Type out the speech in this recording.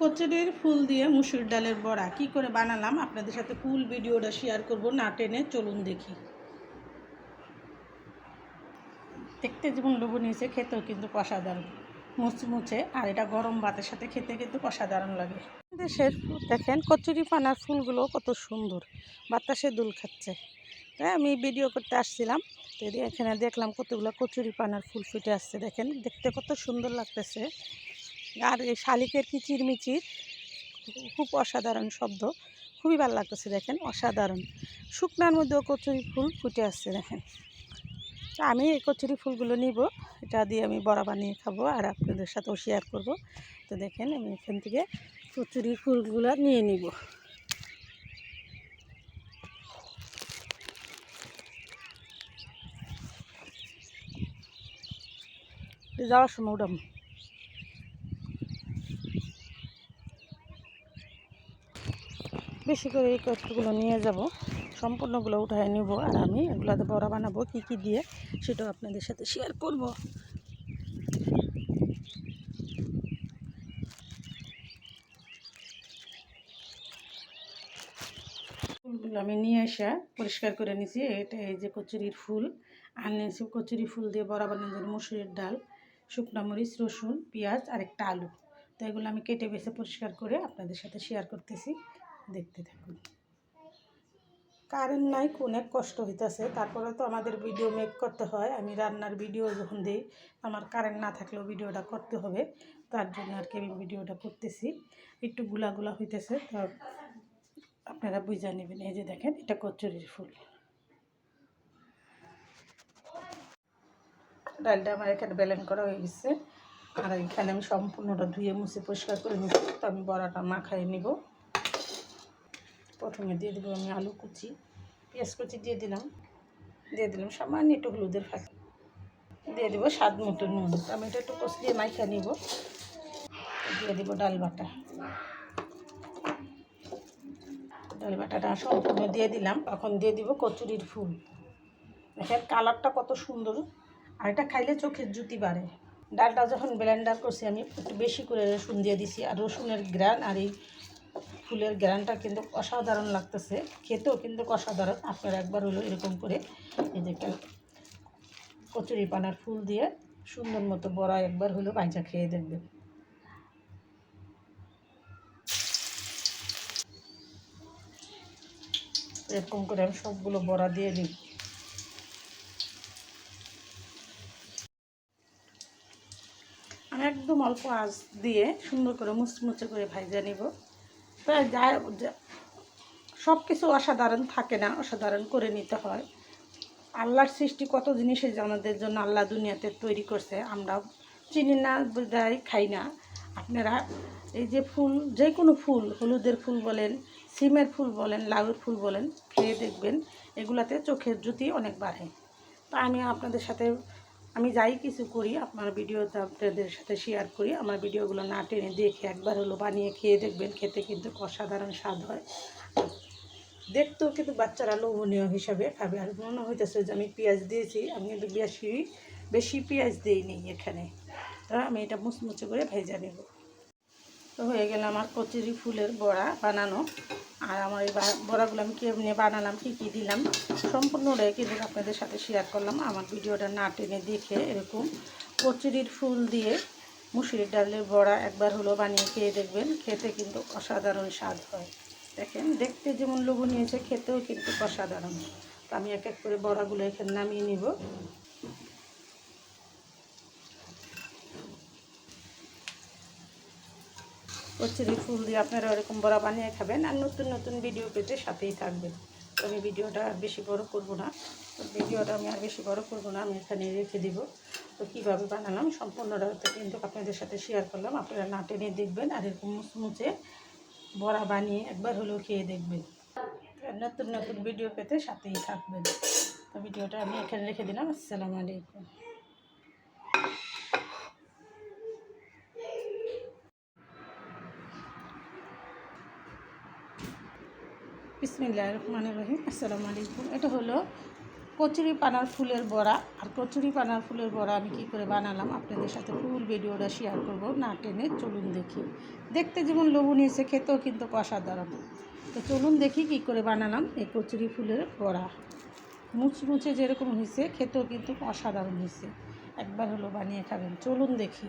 কচুরির ফুল দিয়ে মুসুর ডালের বড়া। কি করে বানালাম? আপনাদের সাথে ফুল ভিডিওটা শেয়ার করব, না টেনে চলুন দেখি। দেখতে যেমন লোভনীয় খেতেও কিন্তু অসাধারণ। মুচমুচে, আর এটা গরম ভাতের সাথে খেতে কিন্তু অসাধারণ লাগে। দেশের দেখেন, কচুরি পানার ফুলগুলো কত সুন্দর। বাতাসে দুল খাচ্ছে। তাই আমি ভিডিও করতে আসছিলাম, তো এখানে দেখলাম কতগুলো কচুরি পানার ফুল ফুটে আসছে, দেখেন। দেখতে কত সুন্দর লাগতেছে। আর এই শালিকের কিচিরমিচির খুব অসাধারণ শব্দ। খুবই ভালো লাগতেছে দেখেন, অসাধারণ। শুকনার মধ্যেও কচুরি ফুল ফুটে আসছে দেখেন। আমি এই কচুরি ফুলগুলো নিব, এটা দিয়ে আমি বড়া বানিয়ে খাব আর আপনাদের সাথেও শেয়ার করব। তো দেখেন আমি এখান থেকে কচুরি ফুলগুলো নিয়ে নিব। যাওয়ার সময় উঠাম বেশি করে এই কষ্টগুলো নিয়ে যাব। সম্পূর্ণগুলো উঠায় নিব আর আমি এগুলোতে বড়া বানাবো, কি কি দিয়ে সেটাও আপনাদের সাথে শেয়ার করব। ফুলগুলো আমি নিয়ে আসা পরিষ্কার করে নিছি। এটা এই যে কচুরির ফুল। আর নিয়েছি কচুরি ফুল দিয়ে বড়া বানানোর জন্য মুসুরির ডাল, শুকনো মরিচ, রসুন, পেঁয়াজ আর একটা আলু। তো এগুলো আমি কেটে বেছে পরিষ্কার করে আপনাদের সাথে শেয়ার করতেছি। দেখতে থাকুন। কারেন্ট নাই অনেক কষ্ট হইতেছে। তারপরে তো আমাদের ভিডিও মেক করতে হয়, আমি রান্নার ভিডিও যখন দিই, আমার কারেন্ট না থাকলেও ভিডিওটা করতে হবে। তার জন্য আর কি আমি ভিডিওটা করতেছি। একটু গুলা গুলা হইতেছে, তো আপনারা বুঝা নেবেন। এই যে দেখেন, এটা কচুরির ফুল। ডালটা আমার এখানে ব্যালেন্স করা হয়ে গেছে। আর এখানে আমি সম্পূর্ণটা ধুয়ে মুছে পরিষ্কার করে নিচ্ছি, তো আমি বড়াটা মাখাই নিব। প্রথমে দিয়ে দেবো আমি আলু কুচি, পেঁয়াজ কুচি দিয়ে দিলাম। দিয়ে দিলাম সামান্য একটু হলুদের ফাঁকি। দিয়ে দেবো স্বাদ মতো নুন। আমি এটা একটু কষলিয়ে মাইখা নিব। দিয়ে দেবো ডাল বাটা। ডাল বাটাটা সম্পূর্ণ দিয়ে দিলাম। এখন দিয়ে দিব কচুরির ফুল। দেখেন কালারটা কত সুন্দর। আর এটা খাইলে চোখের জুতি বাড়ে। ডালটা যখন ব্লেন্ডার করছি আমি, একটু বেশি করে রসুন দিয়ে দিছি। আর রসুনের গ্রান আর এই ফুলের গ্রানটা কিন্তু অসাধারণ লাগতেছে। খেতেও কিন্তু অসাধারণ। আপনারা একবার হলো এরকম করে এই যে কচুরি পানার ফুল দিয়ে সুন্দর মতো বড়া একবার হলো বাইচা খেয়ে দেখবেন। এরকম করে আমি সবগুলো বড়া দিয়ে দিই। আমি একদম অল্প আঁচ দিয়ে সুন্দর করে মুচমুচে করে ভাইজা নিব। তাই যা সব কিছু অসাধারণ থাকে না, অসাধারণ করে নিতে হয়। আল্লাহর সৃষ্টি কত জিনিসের যে আমাদের জন্য আল্লাহ দুনিয়াতে তৈরি করছে আমরা চিনি না, বোঝাই, খাই না। আপনারা এই যে ফুল, যে কোনো ফুল, হলুদের ফুল বলেন, সিমের ফুল বলেন, লাউয়ের ফুল বলেন, খেয়ে দেখবেন, এগুলাতে চোখের জ্যোতি অনেক বাড়ে। তা আমি আপনাদের সাথে আমি যাই কিছু করি, আপনার ভিডিওতে আপনাদের সাথে শেয়ার করি। আমার ভিডিওগুলো না টেনে দেখে একবার হলো বানিয়ে খেয়ে দেখবেন, খেতে কিন্তু অসাধারণ স্বাদ হয়। দেখতেও কিন্তু বাচ্চারা লোভনীয় হিসাবে খাবে। আর মনে হইতেছে যে আমি পেঁয়াজ দিয়েছি, আমি কিন্তু বেশি বেশি পেঁয়াজ দিইনি এখানে। তারা আমি এটা মুচমুচে করে ভেজা নেব। তো হয়ে গেল আমার কচুরি ফুলের বড়া বানানো। আর আমার এই বড়াগুলো আমি কেমনি বানালাম, কী কী দিলাম, সম্পূর্ণটাই কিন্তু আপনাদের সাথে শেয়ার করলাম। আমার ভিডিওটা না টেনে দেখে এরকম কচুরির ফুল দিয়ে মুসুরির ডালের বড়া একবার হলো বানিয়ে খেয়ে দেখবেন। খেতে কিন্তু অসাধারণ স্বাদ হয়। দেখেন, দেখতে যেমন লোভনীয়ছে খেতেও কিন্তু অসাধারণ। তো আমি এক এক করে বড়াগুলো এখানে নামিয়ে নিব। কচুরি ফুল দিয়ে আপনারা এরকম বড়া বানিয়ে খাবেন আর নতুন নতুন ভিডিও পেতে সাথেই থাকবেন। তো আমি ভিডিওটা আর বেশি বড় করব না। ভিডিওটা আমি আর বেশি বড় করব না, আমি এখানে রেখে দিব। তো কীভাবে বানালাম সম্পূর্ণটা কিন্তু আপনাদের সাথে শেয়ার করলাম। আপনারা না টেনে দেখবেন আর এরকম মুচমুচে বড়া বানিয়ে একবার হলেও খেয়ে দেখবেন। নতুন নতুন ভিডিও পেতে সাথেই থাকবেন। তো ভিডিওটা আমি এখানে রেখে দিলাম। আসসালামু আলাইকুম। বিসমিল্লাহ রহমান রহিম, আসসালামু আলাইকুম। এটা হলো কচুরি পানার ফুলের বড়া। আর কচুরি পানার ফুলের বড়া আমি কী করে বানালাম আপনাদের সাথে ফুল ভিডিওটা শেয়ার করব, না টেনে চলুন দেখি। দেখতে যেমন লোভনীয় হয়েছে খেতেও কিন্তু অসাধারণ। তো চলুন দেখি কী করে বানালাম এই কচুরি ফুলের বড়া। মুচমুচে যেরকম হয়েছে, খেতেও কিন্তু অসাধারণ হয়েছে। একবার হলো বানিয়ে খাবেন। চলুন দেখি।